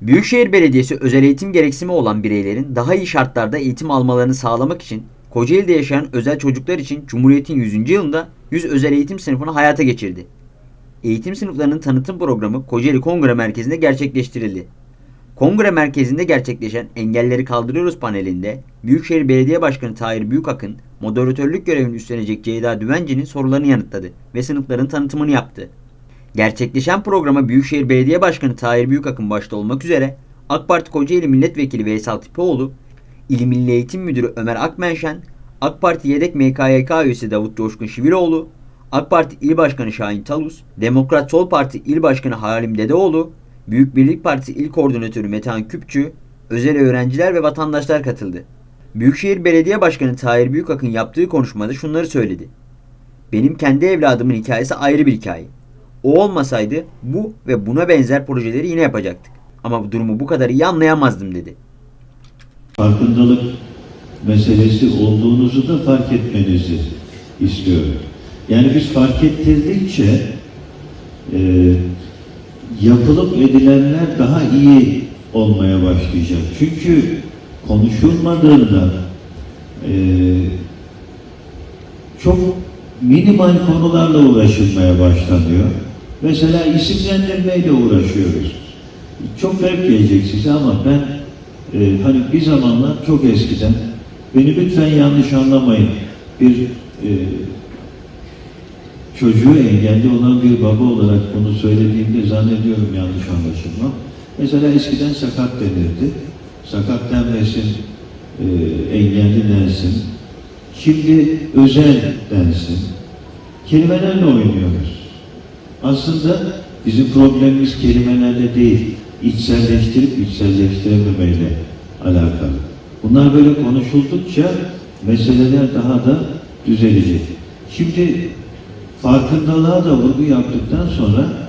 Büyükşehir Belediyesi özel eğitim gereksinimi olan bireylerin daha iyi şartlarda eğitim almalarını sağlamak için Kocaeli'de yaşayan özel çocuklar için Cumhuriyet'in 100. yılında 100 özel eğitim sınıfını hayata geçirdi. Eğitim sınıflarının tanıtım programı Kocaeli Kongre Merkezi'nde gerçekleştirildi. Kongre Merkezi'nde gerçekleşen Engelleri Kaldırıyoruz panelinde Büyükşehir Belediye Başkanı Tahir Büyükakın moderatörlük görevini üstlenecek Ceyda Düvenci'nin sorularını yanıtladı ve sınıfların tanıtımını yaptı. Gerçekleşen programa Büyükşehir Belediye Başkanı Tahir Büyükakın başta olmak üzere AK Parti Kocaeli Milletvekili Veysel Tipoğlu, İl Milli Eğitim Müdürü Ömer Akmenşen, AK Parti yedek MKYK üyesi Davut Coşkun Şiviloğlu, AK Parti İl Başkanı Şahin Talus, Demokrat Sol Parti İl Başkanı Halim Dedeoğlu, Büyük Birlik Partisi İl Koordinatörü Metehan Küpçü, özel öğrenciler ve vatandaşlar katıldı. Büyükşehir Belediye Başkanı Tahir Büyükakın yaptığı konuşmada şunları söyledi. Benim kendi evladımın hikayesi ayrı bir hikaye. O olmasaydı bu ve buna benzer projeleri yine yapacaktık. Ama bu durumu bu kadar iyi anlayamazdım dedi. farkındalık meselesi olduğunuzu da fark etmenizi istiyorum. Yani biz fark ettirdikçe e, yapılıp edilenler daha iyi olmaya başlayacak. Çünkü konuşulmadığında e, çok minimal konularla uğraşılmaya başlanıyor. Mesela isimlendirmeyle uğraşıyoruz. Çok garip gelecek size ama ben e, hani bir zamanlar çok eskiden beni lütfen yanlış anlamayın bir e, çocuğu engelli olan bir baba olarak bunu söylediğimde zannediyorum yanlış anlaşılmam. Mesela eskiden sakat denirdi. Sakat denmesin, e, engelli densin. Şimdi özel densin. Kelimelerle oynuyoruz. Aslında bizim problemimiz kelimelerle değil, içselleştirip içselleştirememeyle alakalı. Bunlar böyle konuşuldukça meseleler daha da düzelecek. Şimdi farkındalığa da vurgu yaptıktan sonra